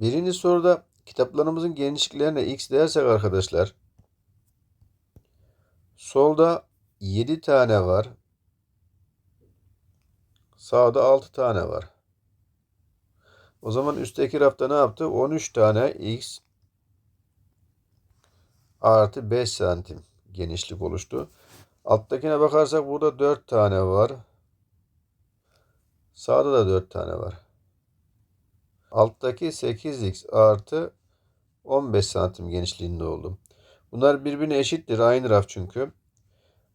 Birinci soruda kitaplarımızın genişliklerine x dersek arkadaşlar. Solda 7 tane var. Sağda 6 tane var. O zaman üstteki rafta ne yaptı? 13 tane x artı 5 santim genişlik oluştu. Alttakine bakarsak burada 4 tane var. Sağda da 4 tane var. Alttaki 8x artı 15 santim genişliğinde oldu. Bunlar birbirine eşittir. Aynı raf çünkü.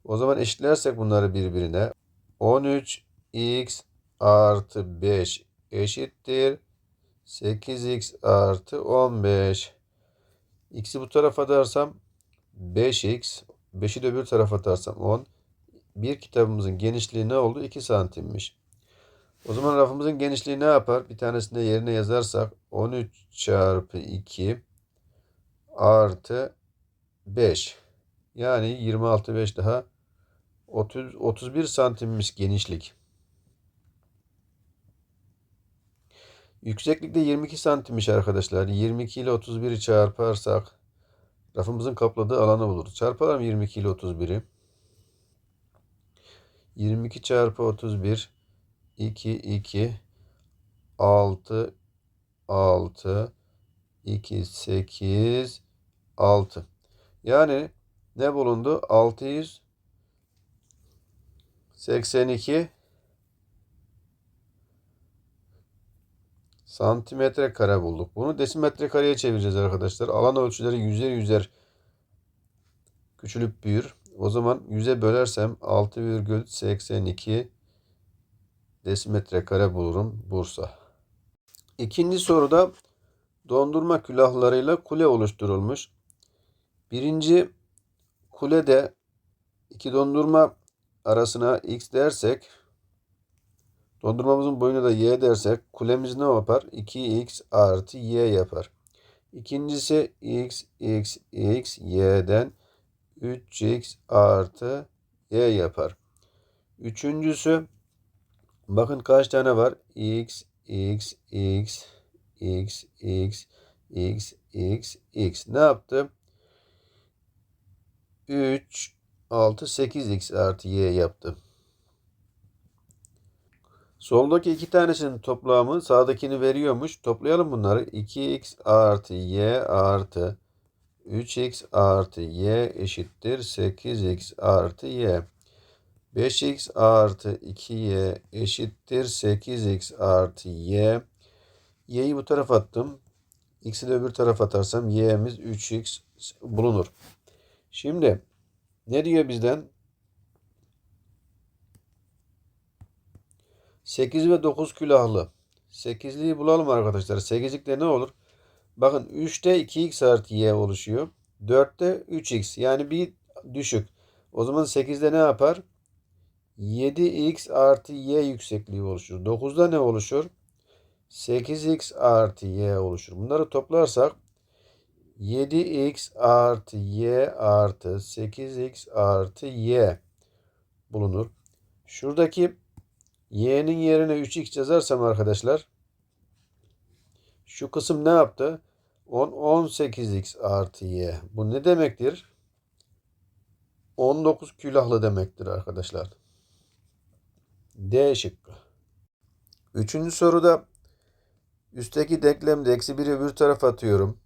O zaman eşitlersek bunları birbirine 13x artı 5 eşittir. 8x artı 15. X'i bu tarafa atarsam 5x. 5'i de öbür tarafa atarsam 10. Bir kitabımızın genişliği ne oldu? 2 santimmiş. O zaman rafımızın genişliği ne yapar? Bir tanesini de yerine yazarsak 13 çarpı 2 artı 5. Yani 26 5 daha 30 31 santimmiş genişlik. Yükseklik de 22 santimmiş arkadaşlar. 22 ile 31'i çarparsak rafımızın kapladığı alanı buluruz. Çarpalım 22 ile 31'i. 22 çarpı 31 2 2 6 6 2 8 6. Yani ne bulundu? 682 santimetre kare bulduk. Bunu desimetre kareye çevireceğiz arkadaşlar. Alan ölçüleri yüzer yüzer küçülüp büyür. O zaman 100'e bölersem 6,82 desimetre kare bulurum Bursa. İkinci soruda dondurma külahlarıyla kule oluşturulmuş. Birinci kulede iki dondurma arasına x dersek dondurmamızın boyunu da y dersek kulemiz ne yapar? 2x artı y yapar. İkincisi x x x y'den 3x artı y yapar. Üçüncüsü Bakın kaç tane var? X, X, X, X, X, X, X, X. Ne yaptı? 3, 6, 8x artı y yaptı. Soldaki iki tanesinin toplamı sağdakini veriyormuş. Toplayalım bunları. 2x artı y artı 3x artı y eşittir 8x artı y. 5x artı 2y eşittir 8x artı y. y'yi bu tarafa attım. x'i de öbür tarafa atarsam y'miz 3x bulunur. Şimdi ne diyor bizden? 8 ve 9 külahlı. 8'liyi bulalım arkadaşlar. 8'likte ne olur? Bakın 3'te 2x artı y oluşuyor. 4'te 3x. Yani bir düşük. O zaman 8'de ne yapar? 7x artı y yüksekliği oluşur. 9'da ne oluşur? 8x artı y oluşur. Bunları toplarsak 7x artı y artı 8x artı y bulunur. Şuradaki y'nin yerine 3x yazarsam arkadaşlar şu kısım ne yaptı? 10 18x artı y. Bu ne demektir? 19 külahlı demektir arkadaşlar. D şıkkı. Üçüncü soruda üstteki denklemde eksi 1'i öbür tarafa atıyorum.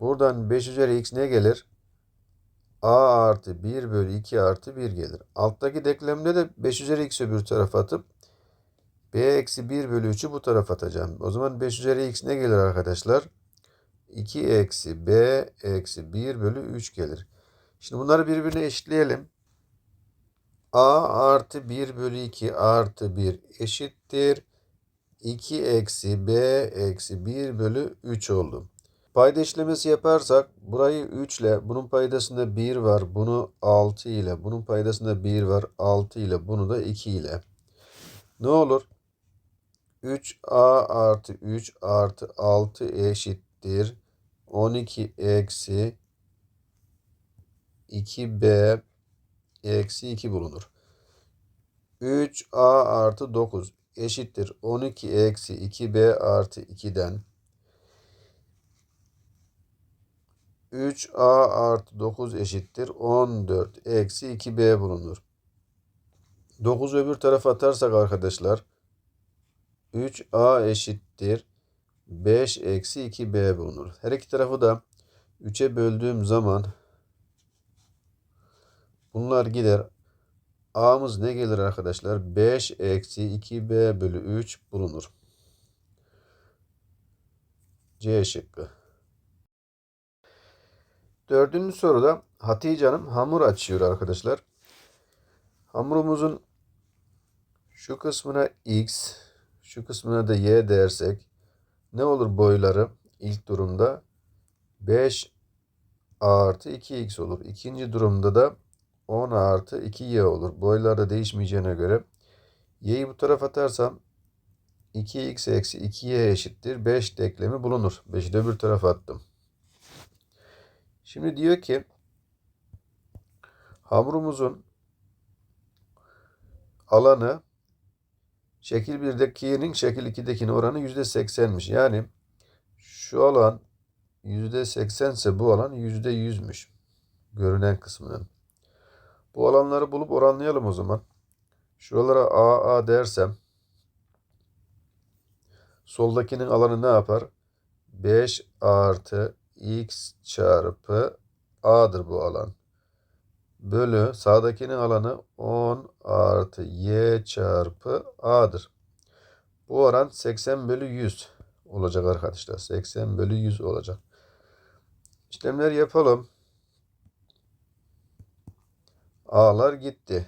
Buradan 5 üzeri x ne gelir? a artı 1 bölü 2 artı 1 gelir. Alttaki denklemde de 5 üzeri x öbür tarafa atıp b eksi 1 bölü 3'ü bu tarafa atacağım. O zaman 5 üzeri x ne gelir arkadaşlar? 2 eksi b eksi 1 bölü 3 gelir. Şimdi bunları birbirine eşitleyelim. A artı 1 bölü 2 artı 1 eşittir. 2 eksi b eksi 1 bölü 3 oldu. Payda işlemesi yaparsak burayı 3 ile bunun paydasında 1 var. Bunu 6 ile bunun paydasında 1 var. 6 ile bunu da 2 ile. Ne olur? 3a artı 3 artı 6 eşittir. 12 eksi 2b eksi 2 bulunur. 3a artı 9 eşittir. 12 eksi 2b artı 2'den 3a artı 9 eşittir 14 eksi 2b bulunur. 9 öbür tarafa atarsak arkadaşlar 3a eşittir 5 eksi 2b bulunur. Her iki tarafı da 3'e böldüğüm zaman bunlar gider. A'mız ne gelir arkadaşlar? 5 eksi 2b bölü 3 bulunur. C şıkkı. Dördüncü soruda Hatice Hanım hamur açıyor arkadaşlar. Hamurumuzun şu kısmına x, şu kısmına da y dersek ne olur boyları ilk durumda 5 artı 2x olur. İkinci durumda da 10 artı 2y olur. Boylar da değişmeyeceğine göre y'yi bu tarafa atarsam 2x eksi 2y eşittir 5 denklemi bulunur. 5'i de öbür tarafa attım. Şimdi diyor ki hamurumuzun alanı şekil 1'dekinin şekil 2'dekinin oranı %80'miş. Yani şu alan %80 ise bu alan %100'müş. Görünen kısmının. Bu alanları bulup oranlayalım o zaman. Şuralara AA dersem soldakinin alanı ne yapar? 5 artı x çarpı a'dır bu alan. Bölü sağdakinin alanı 10 artı y çarpı a'dır. Bu oran 80 bölü 100 olacak arkadaşlar. 80 bölü 100 olacak. İşlemler yapalım. A'lar gitti.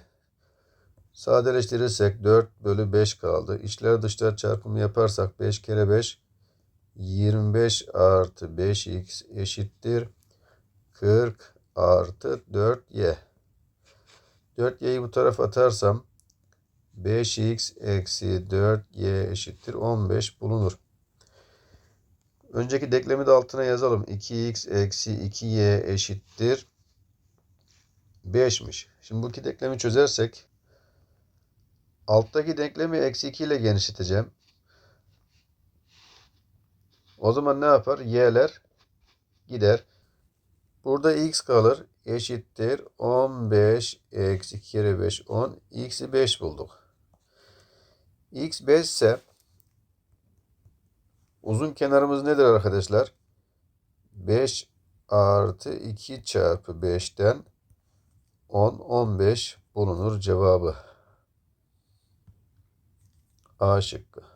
Sadeleştirirsek 4 bölü 5 kaldı. İçler dışlar çarpımı yaparsak 5 kere 5 25 artı 5x eşittir 40 artı 4y. 4y'yi bu tarafa atarsam 5x eksi 4y eşittir 15 bulunur. Önceki denklemi de altına yazalım. 2x eksi 2y eşittir 5'miş. Şimdi bu iki denklemi çözersek alttaki denklemi eksi 2 ile genişleteceğim. O zaman ne yapar? Y'ler gider. Burada x kalır. Eşittir. 15 eksi 2 kere 5 10. X'i 5 bulduk. X 5 ise uzun kenarımız nedir arkadaşlar? 5 artı 2 çarpı 5'ten 10 15 bulunur cevabı. A şıkkı.